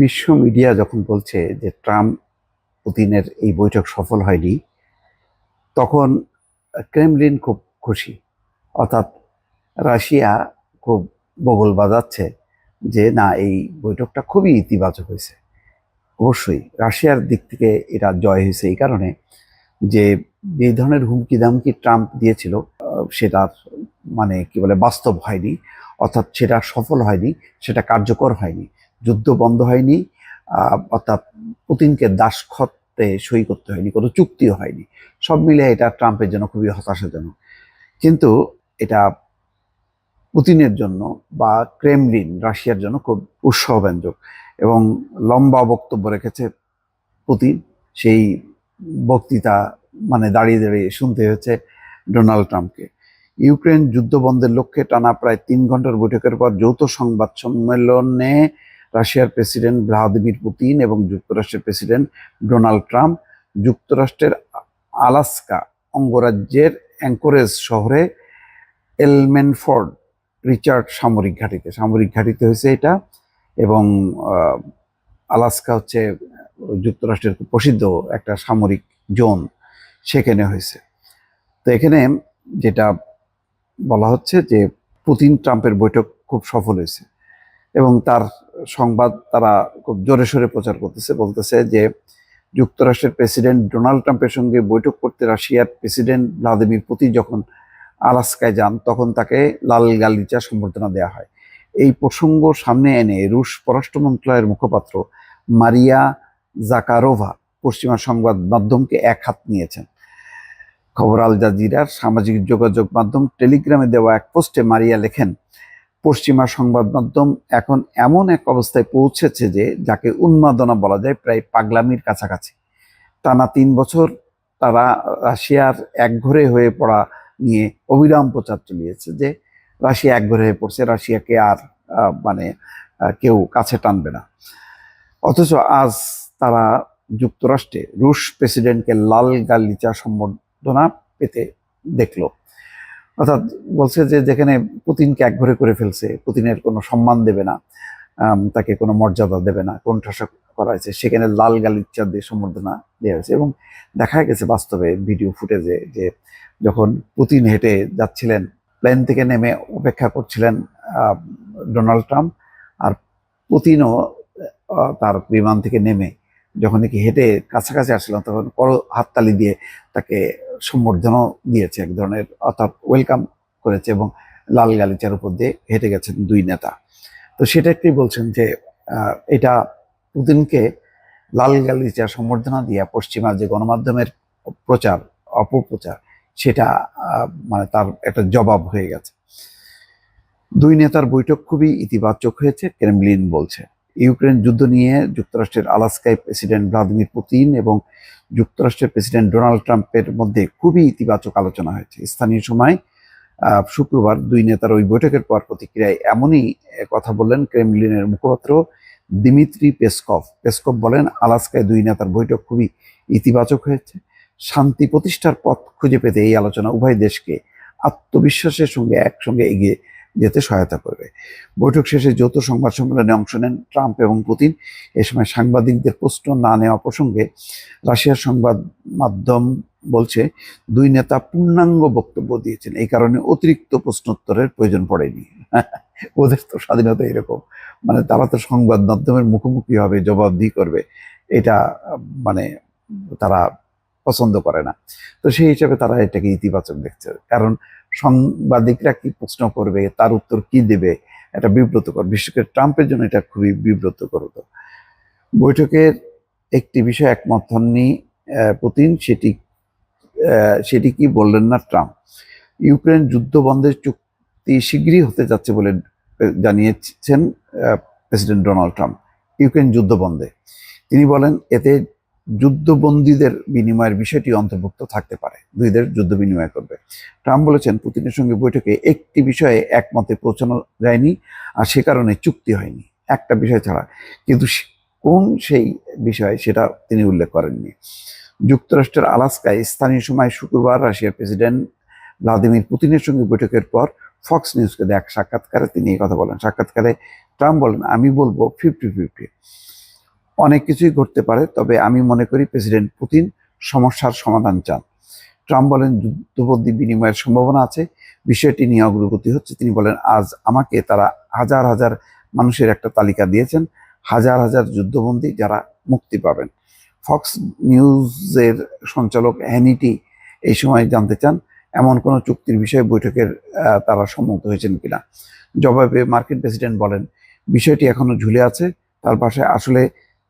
বিশ্ব মিডিয়া যখন বলছে যে ট্রাম্প পুতিনের এই বৈঠক সফল হয়নি, তখন ক্রেমলিন খুব খুশি। অর্থাৎ রাশিয়া খুব বগল বাজাচ্ছে যে না, এই বৈঠকটা খুবই ইতিবাচক হয়েছে। অবশ্যই রাশিয়ার দিক থেকে এটা জয় হয়েছে এই কারণে যে এই ধরনের হুমকি দামকি ট্রাম্প দিয়েছিল সেটার মানে কি বলে বাস্তব হয়নি, অর্থাৎ সেটা সফল হয়নি, সেটা কার্যকর হয়নি। যুদ্ধ বন্ধ হয়নি অর্থাৎ পুতিনকে দাসখত্তে সই করতে হয়নি, কোনো চুক্তিও হয়নি। সব মিলে এটা ট্রাম্পের জন্য খুবই হতাশাজনক। কিন্তু এটা পুতিনের জন্য বা ক্রেমলিন, রাশিয়ার জন্য খুব উৎসাহব্যঞ্জক এবং লম্বা বক্তব্য রেখেছে পুতিন। সেই বক্তৃতা মানে দাঁড়িয়ে দাঁড়িয়ে শুনতে হয়েছে ডোনাল্ড ট্রাম্পকে। ইউক্রেন যুদ্ধ বন্ধের লক্ষ্যে টানা প্রায় তিন ঘণ্টার বৈঠকের পর যৌথ সংবাদ সম্মেলনে রাশিয়ার প্রেসিডেন্ট ভ্লাদিমির পুতিন এবং যুক্তরাষ্ট্রের প্রেসিডেন্ট ডোনাল্ড ট্রাম্প যুক্তরাষ্ট্রের আলাস্কা অঙ্গরাজ্যের অ্যাঙ্করেজ শহরে এলমেনফোর্ড রিচার্ড সামরিক ঘাঁটিতে। সামরিক ঘাঁটিতে হয়েছে এটা এবং আলাস্কা হচ্ছে যুক্তরাষ্ট্রের প্রসিদ্ধ একটা সামরিক জোন সেখানে হয়েছে। তো এখানে যেটা বলা হচ্ছে যে পুতিন ট্রাম্পের বৈঠক খুব সফল হয়েছে। এবং তার সংবাদ তারা খুব জোরে সোরে প্রচার করতেছে, বলতেছে যে যুক্তরাষ্ট্রের প্রেসিডেন্ট ডোনাল্ড ট্রাম্পের সঙ্গে বৈঠক করতে রাশিয়ার প্রেসিডেন্ট ভ্লাদিমির পুতিন যখন আলাস্কায় যান, তখন তাকে লাল গালিচা সম্বর্ধনা দেওয়া হয়। এই প্রসঙ্গ সামনে এনে রুশ পররাষ্ট্র মন্ত্রণালয়ের মুখপাত্র মারিয়া জাকারোভা পশ্চিমা সংবাদ মাধ্যমকে এক হাত নিয়েছেন। খবর আল জাজিরার সামাজিক যোগাযোগ মাধ্যম টেলিগ্রামে দেওয়া এক পোস্টে মারিয়া লেখেন পশ্চিমা সংবাদ মাধ্যম এখন এমন এক অবস্থায় পৌঁছেছে যে যাকে উন্মাদনা বলা যায় প্রায় পাগলামির কাছাকাছি। টানা তিন বছর তারা রাশিয়ার একঘরে হয়ে পড়া নিয়ে অবিরাম প্রচার চালিয়েছে যে রাশিয়া একঘরে হয়ে পড়ছে, রাশিয়াকে আর মানে কেউ কাছে টানবে না। অথচ আজ তারা যুক্তরাষ্ট্রে রুশ প্রেসিডেন্টকে লাল গালিচা সম্বর্ধনা পেতে দেখল। অর্থাৎ বলছে যে যেখানে পুতিনকে একঘরে করে ফেলছে, পুতিনের কোনো সম্মান দেবে না তাকে কোনো মর্যাদা দেবে না, কোণঠাসা করা হয়েছে, সেখানে লাল গালিচা দিয়ে সম্বর্ধনা দেওয়া হয়েছে এবং দেখা গেছে বাস্তবে ভিডিও ফুটেজে যে যখন পুতিন হেঁটে যাচ্ছিলেন, প্লেন থেকে নেমে অপেক্ষা করছিলেন ডোনাল্ড ট্রাম্প আর পুতিনও তার বিমান থেকে নেমে যখন নাকি হেঁটে কাছাকাছি আসছিলেন তখন কর হাততালি দিয়ে তাকে সম্বর্ধনাও দিয়েছে, এক ধরনের অর্থাৎ ওয়েলকাম করেছে এবং লাল গালিচার উপর দিয়ে হেঁটে গেছেন দুই নেতা। তো সেটা একটি বলছেন যে এটা পুতিনকে লাল গালিচা সম্বর্ধনা দিয়ে পশ্চিমা যে গণমাধ্যমের প্রচার, অপপ্রচার, সেটা মানে তার একটা জবাব হয়ে গেছে। দুই নেতার বৈঠক খুবই ইতিবাচক হয়েছে, ক্রেমলিন বলছে। ইউক্রেন যুদ্ধ নিয়ে যুক্তরাষ্ট্রের আলাস্কায় প্রেসিডেন্ট ভ্লাদিমির পুতিন এবং যুক্তরাষ্ট্রের প্রেসিডেন্ট ডোনাল্ড ট্রাম্পের মধ্যে খুবই ইতিবাচক আলোচনা হয়েছে। স্থানীয় সময় শুক্রবার দুই নেতার ওই বৈঠকের পর প্রতিক্রিয়ায় এমনই কথা বললেন ক্রেমলিনের মুখপাত্র দিমিত্রি পেসকভ। পেসকভ বলেন, আলাস্কায় দুই নেতার বৈঠক খুবই ইতিবাচক হয়েছে। শান্তি প্রতিষ্ঠার পথ খুঁজে পেতে এই আলোচনা উভয় দেশকে আত্মবিশ্বাসের সঙ্গে একসঙ্গে এগিয়ে যেতে সহায়তা করবে। বৈঠক শেষে যৌথ সংবাদ সম্মেলনে অংশ নেন ট্রাম্প এবং পুতিন। এ সময় সাংবাদিকদের প্রশ্ন না নেওয়া প্রসঙ্গে রাশিয়ার সংবাদ মাধ্যম বলছে, দুই নেতা পূর্ণাঙ্গ বক্তব্য দিয়েছেন। এই কারণে অতিরিক্ত প্রশ্নোত্তরের প্রয়োজন পড়েনি। ওদের তো স্বাধীনতা এরকম। মানে তারা তো সংবাদ মাধ্যমের মুখোমুখি হবে, জবাবদিহি করবে। এটা মানে তারা পছন্দ করে না। তো সেই হিসাবে তারা এটাকে ইতিবাচক দেখছে। কারণ সাংবাদিকরা কি প্রশ্ন করবে, তার উত্তর কি দেবে, এটা বিব্রতকর। বিশেষ করে ট্রাম্পের জন্য এটা খুবই বিব্রতকর হতো। বৈঠকের একটি বিষয় একমত হননি পুতিন। সেটি সেটি কি বললেন না ট্রাম্প? ইউক্রেন যুদ্ধ বন্ধের চুক্তি শীঘ্রই হতে যাচ্ছে বলে জানিয়েছেন প্রেসিডেন্ট ডোনাল্ড ট্রাম্প। ইউক্রেন যুদ্ধ বন্ধে। তিনি বলেন, এতে যুদ্ধবন্দীদের বিনিময়ের বিষয়টি অন্তর্ভুক্ত থাকতে পারে। দুই দেশ যুদ্ধ বিনিময় করবে। ট্রাম্প বলেছেন, পুতিনের সঙ্গে বৈঠকে একটি বিষয়ে একমতে পৌঁছানো যায়নি আর সে কারণে চুক্তি হয়নি। একটা বিষয় ছাড়া, কিন্তু কোন সেই বিষয় সেটা তিনি উল্লেখ করেননি। যুক্তরাষ্ট্রের আলাস্কায় স্থানীয় সময় শুক্রবার রাশিয়ার প্রেসিডেন্ট ভ্লাদিমির পুতিনের সঙ্গে বৈঠকের পর ফক্স নিউজকে দেখ সাক্ষাৎকারে তিনি এই কথা বলেন। সাক্ষাৎকারে ট্রাম্প বলেন, আমি বলব ফিফটি ফিফটি। অনেক কিছুই ঘটতে পারে, তবে আমি মনে করি প্রেসিডেন্ট পুতিন সমস্যার সমাধান চান। ট্রাম্প বলেন যুদ্ধবন্দী বিনিময়ের সম্ভাবনা আছে। বিষয়টি নিয়ে অগ্রগতি হচ্ছে। তিনি বলেন, আজ আমাকে তারা হাজার হাজার মানুষের একটা তালিকা দিয়েছেন। হাজার হাজার যুদ্ধবন্দী যারা মুক্তি পাবেন। ফক্স নিউজের সঞ্চালক হ্যানিটি এই সময় জানতে চান, এমন কোনো চুক্তির বিষয়ে বৈঠকের তারা সম্মত হয়েছেন কিনা? জবাবে মার্কিন প্রেসিডেন্ট বলেন, বিষয়টি এখনও ঝুলে আছে। তার পাশে আসলে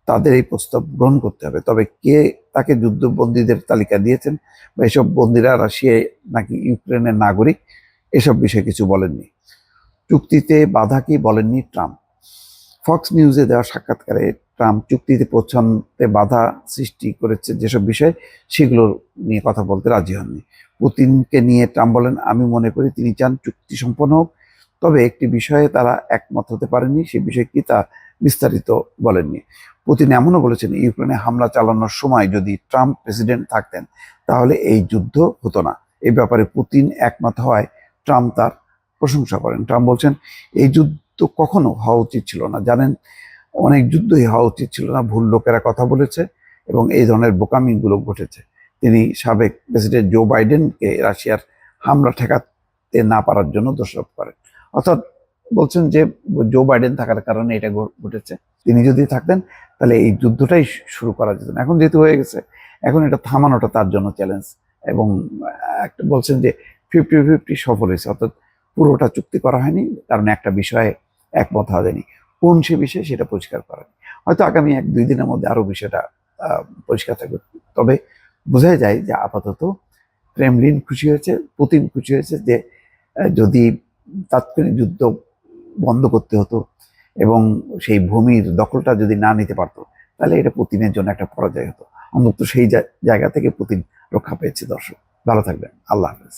তাদের এই প্রস্তাব গ্রহণ করতে হবে। তবে কে তাকে যুদ্ধবন্দীদের তালিকা দিয়েছেন বা এসব বন্দীরা রাশিয়ায় নাকি ইউক্রেনের নাগরিক, এসব বিষয়ে কিছু বলেননি। চুক্তিতে বাধা কি বলেননি ট্রাম্প। ফক্স নিউজে দেওয়া সাক্ষাৎকারে ট্রাম্প চুক্তিতে পৌঁছাতে বাধা সৃষ্টি করেছে যেসব বিষয়, সেগুলো নিয়ে কথা বলতে রাজি হননি। পুতিনকে নিয়ে ট্রাম্প বলেন, আমি মনে করি তিনি চান চুক্তি সম্পন্ন হোক, তবে একটি বিষয়ে তারা একমত হতে পারেনি সে বিষয়ে কি তা বিস্তারিত বলেননি। পুতিন এমনও বলেছেন, ইউক্রেনে হামলা চালানোর সময় যদি ট্রাম্প প্রেসিডেন্ট থাকতেন, তাহলে এই যুদ্ধ হতো না। এই ব্যাপারে পুতিন একমত হওয়ায় ট্রাম্প তার প্রশংসা করেন। ট্রাম্প বলছেন, এই যুদ্ধ কখনো হওয়া উচিত ছিল না। জানেন, অনেক যুদ্ধই হওয়া উচিত ছিল না, ভুল লোকেরা কথা বলেছে এবং এই ধরনের বোকামিগুলো ঘটেছে। তিনি সাবেক প্রেসিডেন্ট জো বাইডেনকে রাশিয়ার হামলা ঠেকাতে না পারার জন্য দোষারোপ করেন। অর্থাৎ বলছেন যে জো বাইডেন থাকার কারণে এটা ঘটেছে। তিনি যদি থাকতেন, তাহলে এই যুদ্ধটাই শুরু করা যেত এখন যেহেতু হয়ে গেছে, এখন এটা থামানোটা তার জন্য চ্যালেঞ্জ এবং একটা বলছেন যে ফিফটি ফিফটি সফল হয়েছে, অর্থাৎ পুরোটা চুক্তি করা হয়নি, কারণ একটা বিষয়ে একমত হওয়া যায়নি। কোন সে বিষয়ে, সেটা পরিষ্কার করা। হয়তো আগামী এক দুই দিনের মধ্যে আরও বিষয়টা পরিষ্কার থাকবে। তবে বোঝাই যায় যে আপাতত ক্রেমলিন খুশি হয়েছে পুতিন খুশি হয়েছে যে যদি তাৎক্ষণিক যুদ্ধ বন্ধ করতে হতো এবং সেই ভূমির দখলটা যদি না নিতে পারতো, তাহলে এটা পুতিনের জন্য একটা পরাজয় হতো। অন্তত সেই জায়গা থেকে পুতিন রক্ষা পেয়েছে, দর্শক। ভালো থাকবেন। আল্লাহ হাফেজ।